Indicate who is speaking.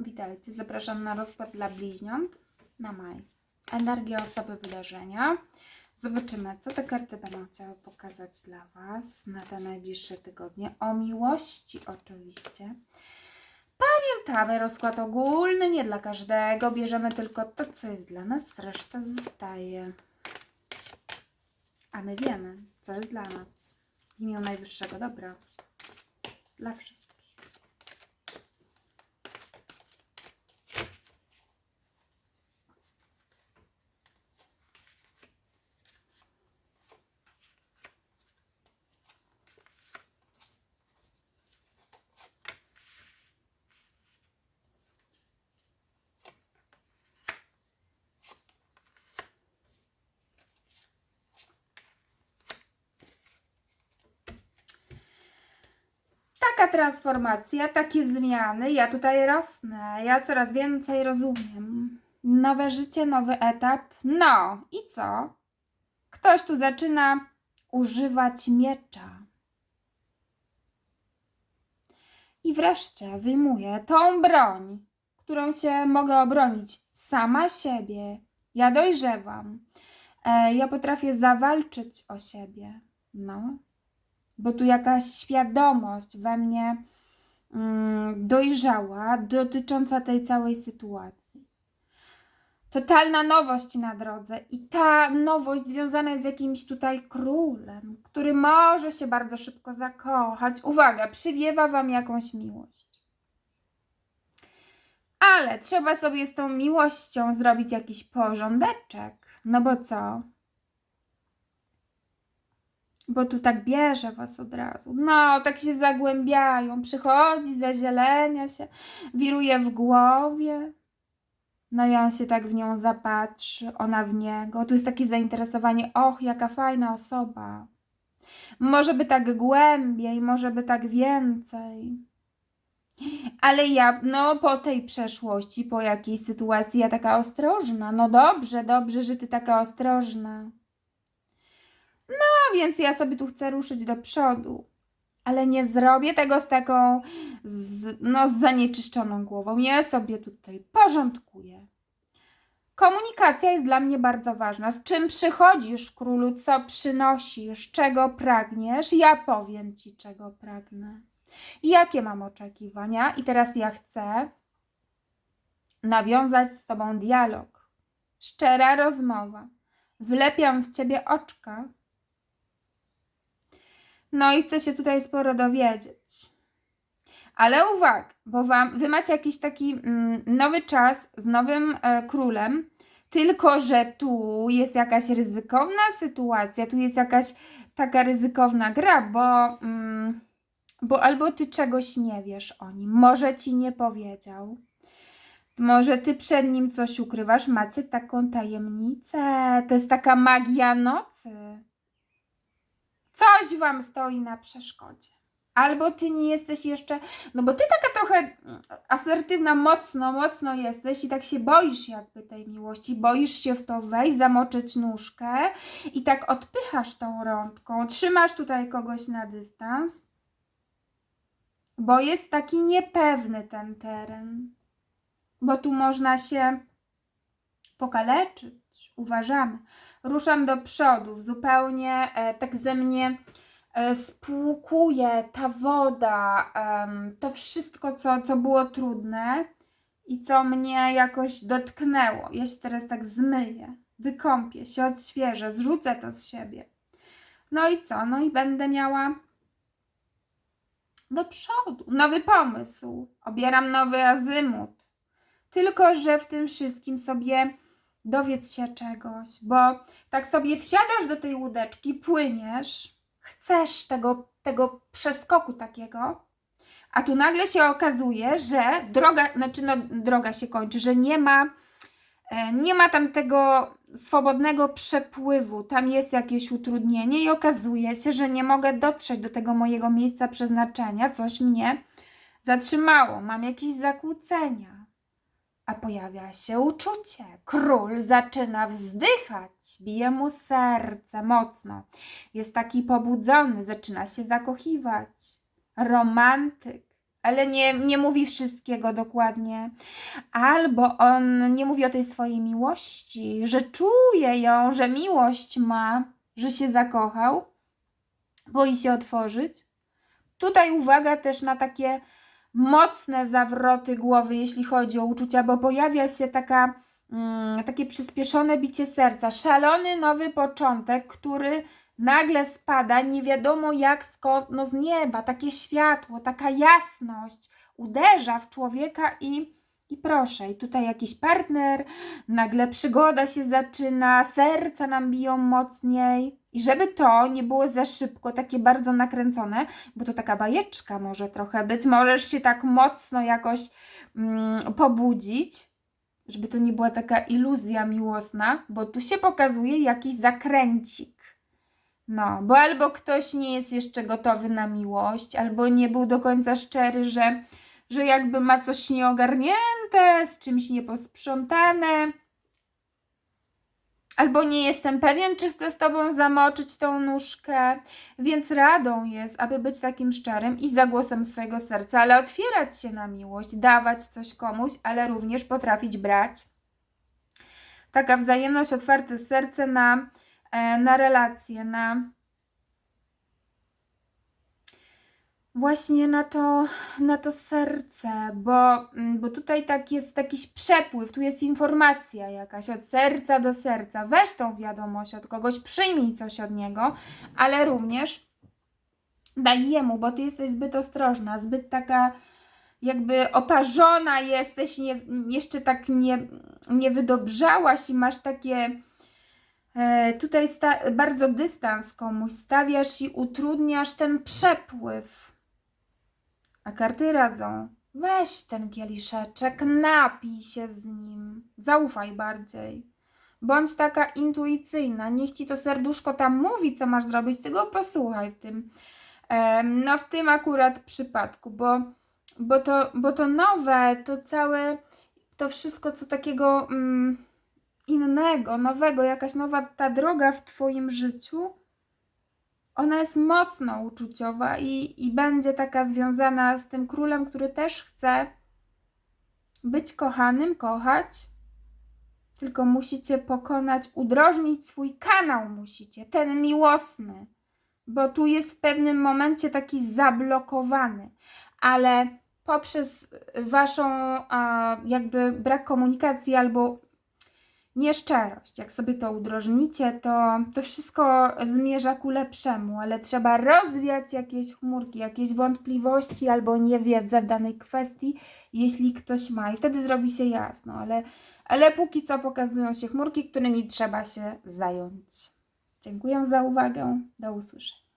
Speaker 1: Witajcie, zapraszam na rozkład dla bliźniąt na maj. Energia osoby wydarzenia. Zobaczymy, co te karty będą chciały pokazać dla Was na te najbliższe tygodnie. O miłości oczywiście. Pamiętamy, rozkład ogólny, nie dla każdego. Bierzemy tylko to, co jest dla nas, reszta zostaje. A my wiemy, co jest dla nas. W imię najwyższego dobra. Dla wszystkich. Transformacja, takie zmiany. Ja tutaj rosnę, ja coraz więcej rozumiem. Nowe życie, nowy etap. No i co? Ktoś tu zaczyna używać miecza. I wreszcie wyjmuję tą broń, którą się mogę obronić sama siebie. Ja dojrzewam. E, ja potrafię zawalczyć o siebie. No bo tu jakaś świadomość we mnie mm, dojrzała dotycząca tej całej sytuacji. Totalna nowość na drodze i ta nowość związana jest z jakimś tutaj królem, który może się bardzo szybko zakochać. Uwaga, przywiewa wam jakąś miłość. Ale trzeba sobie z tą miłością zrobić jakiś porządeczek. No bo co? Bo tu tak bierze was od razu. No, tak się zagłębiają, przychodzi, zazielenia się, wiruje w głowie. No i on się tak w nią zapatrzy, ona w niego. Tu jest takie zainteresowanie, och, jaka fajna osoba. Może by tak głębiej, może by tak więcej. Ale ja, no po tej przeszłości, po jakiejś sytuacji, ja taka ostrożna. No dobrze, dobrze, że ty taka ostrożna. No więc ja sobie tu chcę ruszyć do przodu, ale nie zrobię tego z taką, z, no, z zanieczyszczoną głową. Ja sobie tutaj porządkuję. Komunikacja jest dla mnie bardzo ważna. Z czym przychodzisz, królu, co przynosisz, czego pragniesz? Ja powiem ci, czego pragnę. Jakie mam oczekiwania? I teraz ja chcę nawiązać z tobą dialog. Szczera rozmowa. Wlepiam w ciebie oczka no i chcę się tutaj sporo dowiedzieć. Ale uwaga, bo wam, wy macie jakiś taki mm, nowy czas z nowym e, królem, tylko że tu jest jakaś ryzykowna sytuacja, tu jest jakaś taka ryzykowna gra, bo, mm, bo albo ty czegoś nie wiesz o nim, może ci nie powiedział. Może ty przed nim coś ukrywasz, macie taką tajemnicę. To jest taka magia nocy. Coś wam stoi na przeszkodzie. Albo ty nie jesteś jeszcze, no bo ty taka trochę mm, asertywna, mocno, mocno jesteś i tak się boisz jakby tej miłości, boisz się w to wejść, zamoczyć nóżkę i tak odpychasz tą rączką, trzymasz tutaj kogoś na dystans, bo jest taki niepewny ten teren, bo tu można się pokaleczyć, uważamy. Ruszam do przodu, zupełnie e, tak ze mnie e, spłukuje ta woda, to wszystko, co, co było trudne i co mnie jakoś dotknęło. Ja się teraz tak zmyję, wykąpię się, odświeżę, zrzucę to z siebie. No i co? No i będę miała do przodu nowy pomysł. Obieram nowy azymut. Tylko, że w tym wszystkim sobie dowiedz się czegoś, bo tak sobie wsiadasz do tej łódeczki, płyniesz, chcesz tego, tego przeskoku takiego, a tu nagle się okazuje, że droga, znaczy no, droga się kończy, że nie ma, e, nie ma tam tego swobodnego przepływu, tam jest jakieś utrudnienie i okazuje się, że nie mogę dotrzeć do tego mojego miejsca przeznaczenia, coś mnie zatrzymało, mam jakieś zakłócenia a pojawia się uczucie. Król zaczyna wzdychać, bije mu serce mocno. Jest taki pobudzony, zaczyna się zakochiwać. Romantyk. ale nie, nie mówi wszystkiego dokładnie. Albo on nie mówi o tej swojej miłości, że czuje ją, że miłość ma, że się zakochał, boi się otworzyć. Tutaj uwaga też na takie mocne zawroty głowy, jeśli chodzi o uczucia, bo pojawia się taka, mm, takie przyspieszone bicie serca, szalony nowy początek, który nagle spada, nie wiadomo jak skąd, no z nieba, takie światło, taka jasność uderza w człowieka i, i proszę, i tutaj jakiś partner, nagle przygoda się zaczyna, serca nam biją mocniej. I żeby to nie było za szybko, takie bardzo nakręcone, bo to taka bajeczka może trochę być, możesz się tak mocno jakoś mm, pobudzić, żeby to nie była taka iluzja miłosna, bo tu się pokazuje jakiś zakręcik. No, bo albo ktoś nie jest jeszcze gotowy na miłość, albo nie był do końca szczery, że, że jakby ma coś nieogarnięte, z czymś nieposprzątane. Albo nie jestem pewien, czy chcę z tobą zamoczyć tą nóżkę, więc radą jest, aby być takim szczerym i za głosem swojego serca, ale otwierać się na miłość, dawać coś komuś, ale również potrafić brać. Taka wzajemność, otwarte serce na, e, na relacje, na właśnie na to, na to serce, bo, mm, bo tutaj tak jest jakiś przepływ, tu jest informacja jakaś od serca do serca. Weź tą wiadomość od kogoś, przyjmij coś od niego, ale również daj jemu, bo ty jesteś zbyt ostrożna, zbyt taka jakby oparzona jesteś, nie, jeszcze tak nie, nie wydobrzałaś i masz takie e, tutaj bardzo dystans komuś stawiasz i utrudniasz ten przepływ. A karty radzą. Weź ten kieliszeczek, napij się z nim. Zaufaj bardziej. Bądź taka intuicyjna. Niech ci to serduszko tam mówi, co masz zrobić. Ty go posłuchaj w tym. No, w tym akurat przypadku, bo, bo, to, bo to nowe, to całe, to wszystko, co takiego mm, innego, nowego, jakaś nowa ta droga w Twoim życiu, ona jest mocno uczuciowa i, i będzie taka związana z tym królem, który też chce być kochanym, kochać. Tylko musicie pokonać, udrożnić swój kanał, musicie, ten miłosny, bo tu jest w pewnym momencie taki zablokowany, ale poprzez waszą a, jakby brak komunikacji albo nieszczerość. Jak sobie to udrożnicie, to, to wszystko zmierza ku lepszemu, ale trzeba rozwiać jakieś chmurki, jakieś wątpliwości albo niewiedzę w danej kwestii, jeśli ktoś ma. I wtedy zrobi się jasno, ale, ale póki co pokazują się chmurki, którymi trzeba się zająć. Dziękuję za uwagę. Do usłyszenia.